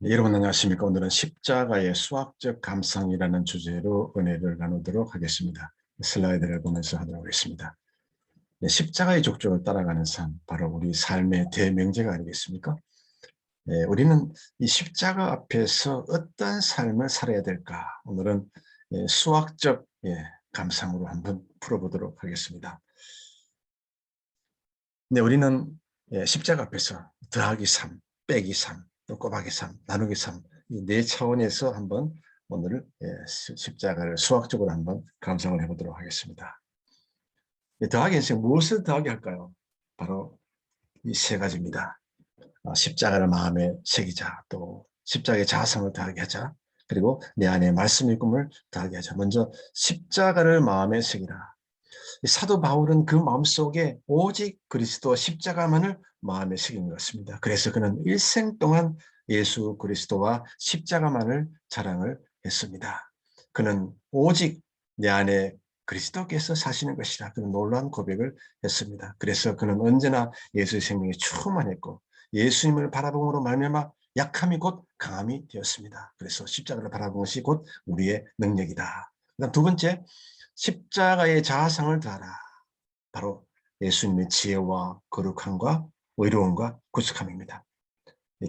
네, 여러분 안녕하십니까? 오늘은 십자가의 수학적 감상이라는 주제로 은혜를 나누도록 하겠습니다. 슬라이드를 보면서 하도록 하겠습니다. 네, 십자가의 족적을 따라가는 삶 바로 우리 삶의 대명제가 아니겠습니까? 네, 우리는 이 십자가 앞에서 어떤 삶을 살아야 될까? 오늘은 예, 수학적 예, 감상으로 한번 풀어보도록 하겠습니다. 네, 우리는 예, 십자가 앞에서 더하기 3, 빼기 3, 또 꼬박이 3, 나누기 3, 이네 차원에서 한번 오늘 예, 십자가를 수학적으로 한번 감상을 해보도록 하겠습니다. 더하기 인생 무엇을 더하게 할까요? 바로 이 세 가지입니다. 아, 십자가를 마음에 새기자, 또 십자가의 자성을 더하게 하자, 그리고 내 안에 말씀의 꿈을 더하게 하자. 먼저 십자가를 마음에 새기라. 사도 바울은 그 마음속에 오직 그리스도 십자가만을 마음에 새긴 것입니다. 그래서 그는 일생 동안 예수 그리스도와 십자가만을 자랑을 했습니다. 그는 오직 내 안에 그리스도께서 사시는 것이라 그는 놀라운 고백을 했습니다. 그래서 그는 언제나 예수의 생명에 충만했고 예수님을 바라봄으로 말미암아 약함이 곧 강함이 되었습니다. 그래서 십자가를 바라본 것이 곧 우리의 능력이다. 그다음 두 번째 십자가의 자상을 다하라. 바로 예수님의 지혜와 거룩함과 의로움과 구속함입니다.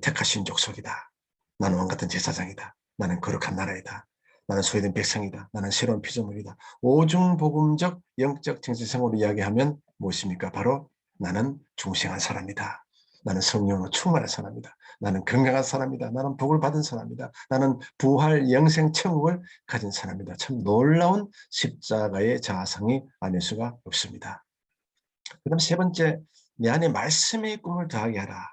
택하신 족속이다. 나는 왕같은 제사장이다. 나는 거룩한 나라이다. 나는 소외된 백성이다. 나는 새로운 피조물이다. 오중복음적 영적 정체성으로 이야기하면 무엇입니까? 바로 나는 중생한 사람이다. 나는 성령으로 충만한 사람이다. 나는 건강한 사람이다. 나는 복을 받은 사람이다. 나는 부활 영생 천국을 가진 사람이다. 참 놀라운 십자가의 자성이 아닐 수가 없습니다. 그 다음 세 번째, 내 안에 말씀의 꿈을 더하게 하라.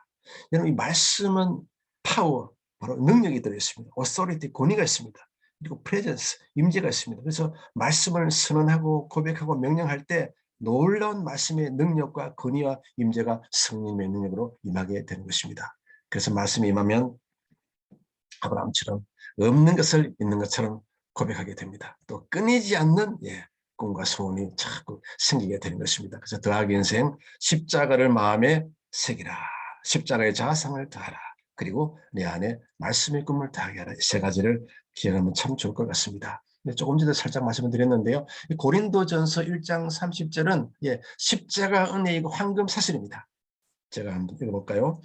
여러분 이 말씀은 파워, 바로 능력이 들어있습니다. authority, 권위가 있습니다. 그리고 presence, 임재가 있습니다. 그래서 말씀을 선언하고 고백하고 명령할 때 놀라운 말씀의 능력과 권위와 임재가 성령의 능력으로 임하게 되는 것입니다. 그래서 말씀이 임하면 아브라함처럼 없는 것을 있는 것처럼 고백하게 됩니다. 또 끊이지 않는 예, 꿈과 소원이 자꾸 생기게 되는 것입니다. 그래서 더하기 인생 십자가를 마음에 새기라. 십자가의 자상을 더하라. 그리고 내 안에 말씀의 꿈을 더하게 하라. 세 가지를 기억하면 참 좋을 것 같습니다. 네, 조금 전에 살짝 말씀을 드렸는데요. 고린도전서 1장 30절은 예, 십자가 은혜이고 황금 사슬입니다. 제가 한번 읽어볼까요?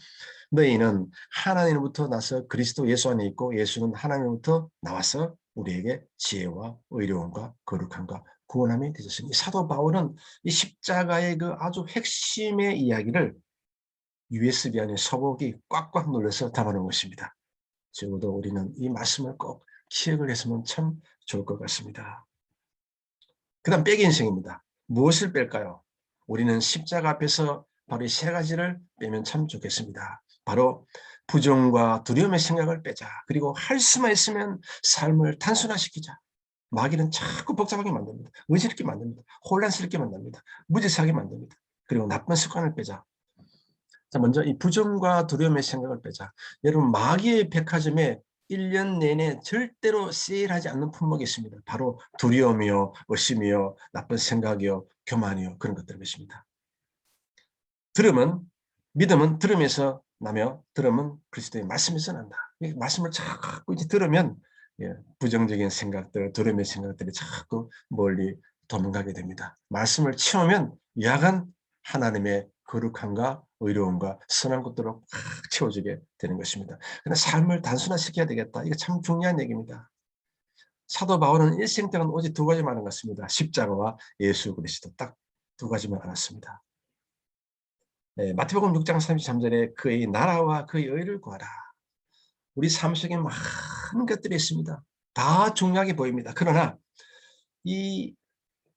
너희는 하나님으로부터 나서 그리스도 예수 안에 있고 예수는 하나님으로부터 나와서 우리에게 지혜와 의로움과 거룩함과 구원함이 되셨습니다. 사도 바울은 이 십자가의 그 아주 핵심의 이야기를 USB 안에 서복이 꽉꽉 눌러서 담아놓은 것입니다. 적어도 우리는 이 말씀을 꼭 기억을 했으면 참 좋을 것 같습니다. 그 다음 빼기 인생입니다. 무엇을 뺄까요? 우리는 십자가 앞에서 바로 이 세 가지를 빼면 참 좋겠습니다. 바로 부정과 두려움의 생각을 빼자. 그리고 할 수만 있으면 삶을 단순화시키자. 마귀는 자꾸 복잡하게 만듭니다. 의지롭게 만듭니다. 혼란스럽게 만듭니다. 무지하게 만듭니다. 그리고 나쁜 습관을 빼자. 자, 먼저 이 부정과 두려움의 생각을 빼자. 여러분 마귀의 백화점에 1년 내내 절대로 세일하지 않는 품목이 있습니다. 바로 두려움이요, 의심이요, 나쁜 생각이요, 교만이요 그런 것들을 것입니다. 들음은 믿음은 들음에서 나며 들음은 그리스도의 말씀에서 난다. 이 말씀을 자꾸 이제 들으면 예, 부정적인 생각들, 두려움의 생각들이 자꾸 멀리 도망가게 됩니다. 말씀을 채우면 야간 하나님의 거룩함과 의로움과 선한 것들로 확 채워지게 되는 것입니다. 그러나 삶을 단순화시켜야 되겠다. 이거 참 중요한 얘기입니다. 사도 바울은 일생 동안 오직 두 가지만 것입니다. 십자가와 예수 그리스도 딱 두 가지만 알았습니다. 네, 마태복음 6장 33절에 그의 나라와 그의 의를 구하라. 우리 삶 속에 많은 것들이 있습니다. 다 중요하게 보입니다. 그러나 이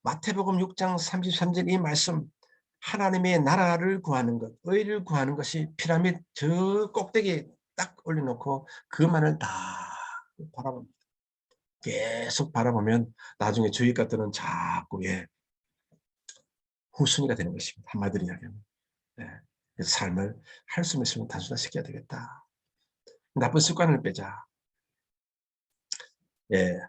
마태복음 6장 33절 이 말씀 하나님의 나라를 구하는 것, 의를 구하는 것이 피라미드 저 꼭대기에 딱 올려놓고 그만을 다 바라봅니다. 계속 바라보면 나중에 주위 것들은 자꾸 예, 후순위가 되는 것입니다. 한마디로 이야기하면. 예, 삶을 할 수 있으면 단순화시켜야 되겠다. 나쁜 습관을 빼자. 예,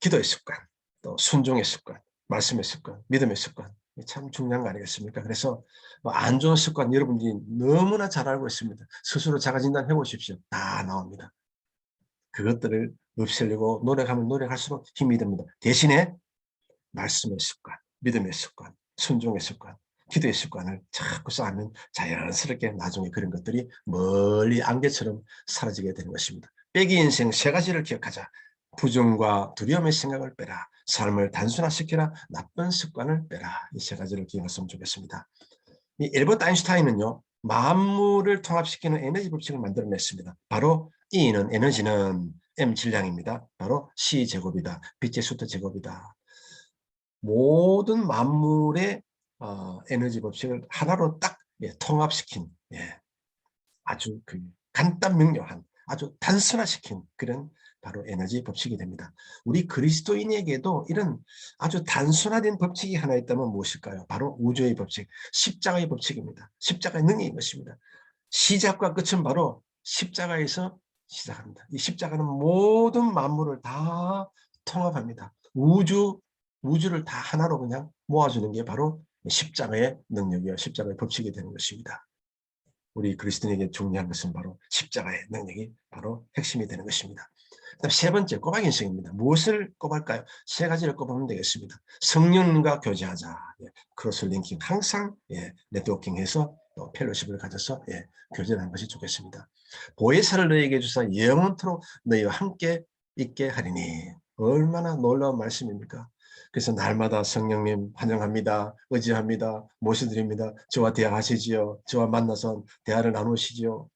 기도의 습관, 또 순종의 습관, 말씀의 습관, 믿음의 습관, 참 중요한 거 아니겠습니까? 그래서 뭐 안 좋은 습관 여러분들이 너무나 잘 알고 있습니다. 스스로 자가 진단 해보십시오. 다 나옵니다. 그것들을 없애려고 노력하면 노력할수록 힘이 됩니다. 대신에 말씀의 습관, 믿음의 습관, 순종의 습관, 기도의 습관을 자꾸 쌓으면 자연스럽게 나중에 그런 것들이 멀리 안개처럼 사라지게 되는 것입니다. 빼기 인생 세 가지를 기억하자. 부정과 두려움의 생각을 빼라. 삶을 단순화시켜라. 나쁜 습관을 빼라. 이 세 가지를 기억했으면 좋겠습니다. 이 엘버트 아인슈타인은요. 만물을 통합시키는 에너지 법칙을 만들어냈습니다. 바로 E는 에너지는 M 질량입니다. 바로 C 제곱이다. 빛의 수트 제곱이다. 모든 만물의 어, 에너지 법칙을 하나로 딱 예, 통합시킨 예, 아주 그 간단 명료한 아주 단순화시킨 그런 바로 에너지 법칙이 됩니다. 우리 그리스도인에게도 이런 아주 단순화된 법칙이 하나 있다면 무엇일까요? 바로 우주의 법칙, 십자가의 법칙입니다. 십자가의 능력인 것입니다. 시작과 끝은 바로 십자가에서 시작합니다. 이 십자가는 모든 만물을 다 통합합니다. 우주, 우주를 다 하나로 그냥 모아주는 게 바로 십자가의 능력이요. 십자가의 법칙이 되는 것입니다. 우리 그리스도인에게 중요한 것은 바로 십자가의 능력이 바로 핵심이 되는 것입니다. 세 번째 꼬박 인생입니다. 무엇을 꼽을까요? 세 가지를 꼽으면 되겠습니다. 성령님과 교제하자. 예, 크로스 링킹 항상 예, 네트워킹해서 또 펠로십을 가져서 예, 교제를 하는 것이 좋겠습니다. 보혜사를 너에게 주사 영원토록 너희와 함께 있게 하리니 얼마나 놀라운 말씀입니까? 그래서 날마다 성령님 환영합니다. 의지합니다. 모셔드립니다. 저와 대화하시지요. 저와 만나서 대화를 나누시지요.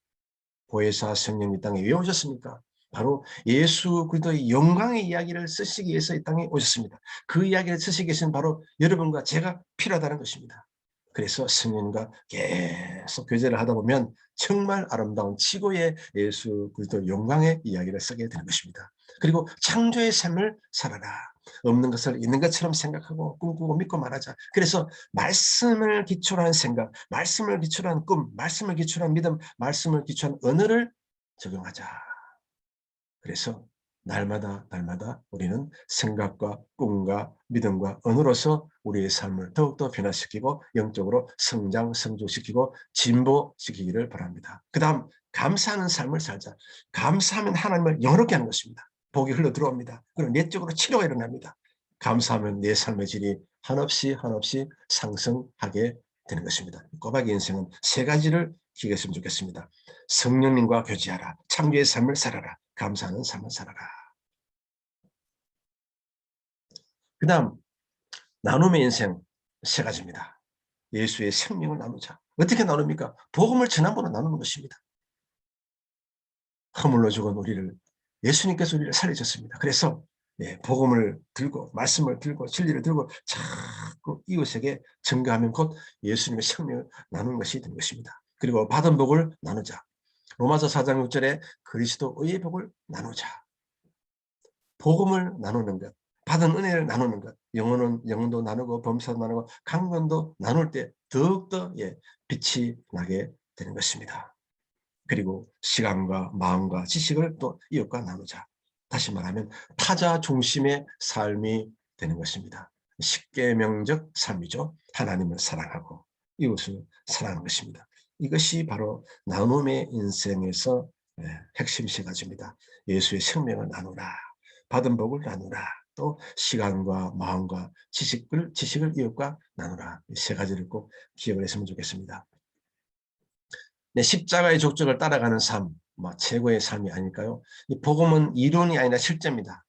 보혜사 성령이 땅에 왜 오셨습니까? 바로 예수 그리스도의 영광의 이야기를 쓰시기 위해서 이 땅에 오셨습니다. 그 이야기를 쓰시기 위해서는 바로 여러분과 제가 필요하다는 것입니다. 그래서 성령과 계속 교제를 하다 보면 정말 아름다운 치고의 예수 그리스도 영광의 이야기를 쓰게 되는 것입니다. 그리고 창조의 삶을 살아라. 없는 것을 있는 것처럼 생각하고 꿈꾸고 믿고 말하자. 그래서 말씀을 기초로 한 생각, 말씀을 기초로 한 꿈, 말씀을 기초로 한 믿음, 말씀을 기초로 한 언어를 적용하자. 그래서 날마다 날마다 우리는 생각과 꿈과 믿음과 언어로서 우리의 삶을 더욱더 변화시키고 영적으로 성장, 성조시키고 진보시키기를 바랍니다. 그 다음 감사하는 삶을 살자. 감사하면 하나님을 영롭게 하는 것입니다. 복이 흘러 들어옵니다. 그리고 내적으로 치료가 일어납니다. 감사하면 내 삶의 질이 한없이 한없이 상승하게 되는 것입니다. 꼬박이 인생은 세 가지를 기억했으면 좋겠습니다. 성령님과 교제하라. 창조의 삶을 살아라. 감사하는 삶을 살아라. 그 다음 나눔의 인생 세 가지입니다. 예수의 생명을 나누자. 어떻게 나눕니까? 복음을 전함으로 나누는 것입니다. 허물로 죽은 우리를 예수님께서 우리를 살리셨습니다. 그래서 예, 복음을 들고 말씀을 들고 진리를 들고 자꾸 이웃에게 증가하면 곧 예수님의 생명을 나누는 것이 된 것입니다. 그리고 받은 복을 나누자. 로마서 4장 6절에 그리스도의 복을 나누자. 복음을 나누는 것, 받은 은혜를 나누는 것, 영혼은 영혼도 나누고 범사도 나누고 강건도 나눌 때 더욱더 예, 빛이 나게 되는 것입니다. 그리고 시간과 마음과 지식을 또 이웃과 나누자. 다시 말하면 타자 중심의 삶이 되는 것입니다. 십계명적 삶이죠. 하나님을 사랑하고 이웃을 사랑하는 것입니다. 이것이 바로 나눔의 인생에서 예, 핵심 세 가지입니다. 예수의 생명을 나누라. 받은 복을 나누라. 또 시간과 마음과 지식을 지식을 이웃과 나누라. 이 세 가지를 꼭 기억을 했으면 좋겠습니다. 네, 십자가의 족적을 따라가는 삶, 뭐 최고의 삶이 아닐까요? 이 복음은 이론이 아니라 실제입니다.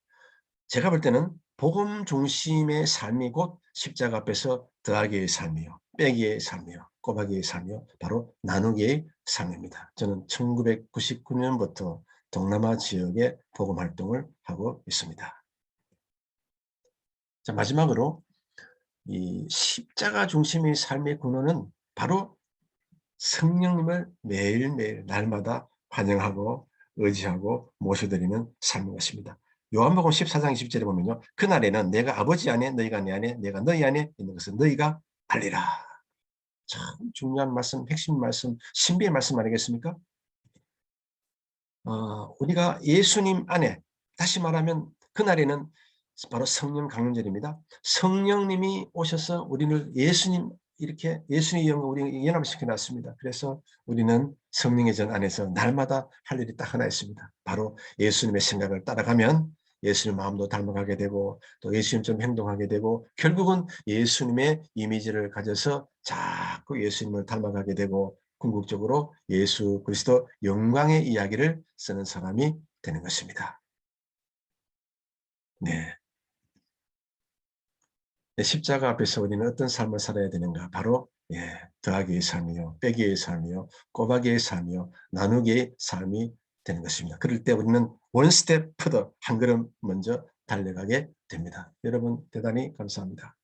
제가 볼 때는 복음 중심의 삶이 곧 십자가 앞에서 더하기의 삶이요, 빼기의 삶이요, 꼬박이의 삶이요, 바로 나누기의 삶입니다. 저는 1999년부터 동남아 지역에 복음 활동을 하고 있습니다. 자 마지막으로 이 십자가 중심의 삶의 근원은 바로 성령님을 매일매일 날마다 환영하고 의지하고 모셔드리는 삶인 것입니다. 요한복음 14장 20절에 보면요. 그날에는 내가 아버지 안에 너희가 내 안에 내가 너희 안에 있는 것을 너희가 알리라. 참 중요한 말씀, 핵심 말씀, 신비의 말씀 아니겠습니까? 어, 우리가 예수님 안에 다시 말하면 그날에는 바로 성령 강림절입니다. 성령님이 오셔서 우리를 예수님 이렇게 예수님의 영과 우리 연합시켜 놨습니다. 그래서 우리는 성령의 전 안에서 날마다 할 일이 딱 하나 있습니다. 바로 예수님의 생각을 따라가면 예수님 마음도 닮아가게 되고 또 예수님처럼 행동하게 되고 결국은 예수님의 이미지를 가져서 자꾸 예수님을 닮아가게 되고 궁극적으로 예수 그리스도 영광의 이야기를 쓰는 사람이 되는 것입니다. 네. 네, 십자가 앞에서 우리는 어떤 삶을 살아야 되는가? 바로 예, 더하기의 삶이요, 빼기의 삶이요, 꼬박이의 삶이요, 나누기의 삶이 되는 것입니다. 그럴 때 우리는 원 스텝 푸더 한 걸음 먼저 달려가게 됩니다. 여러분 대단히 감사합니다.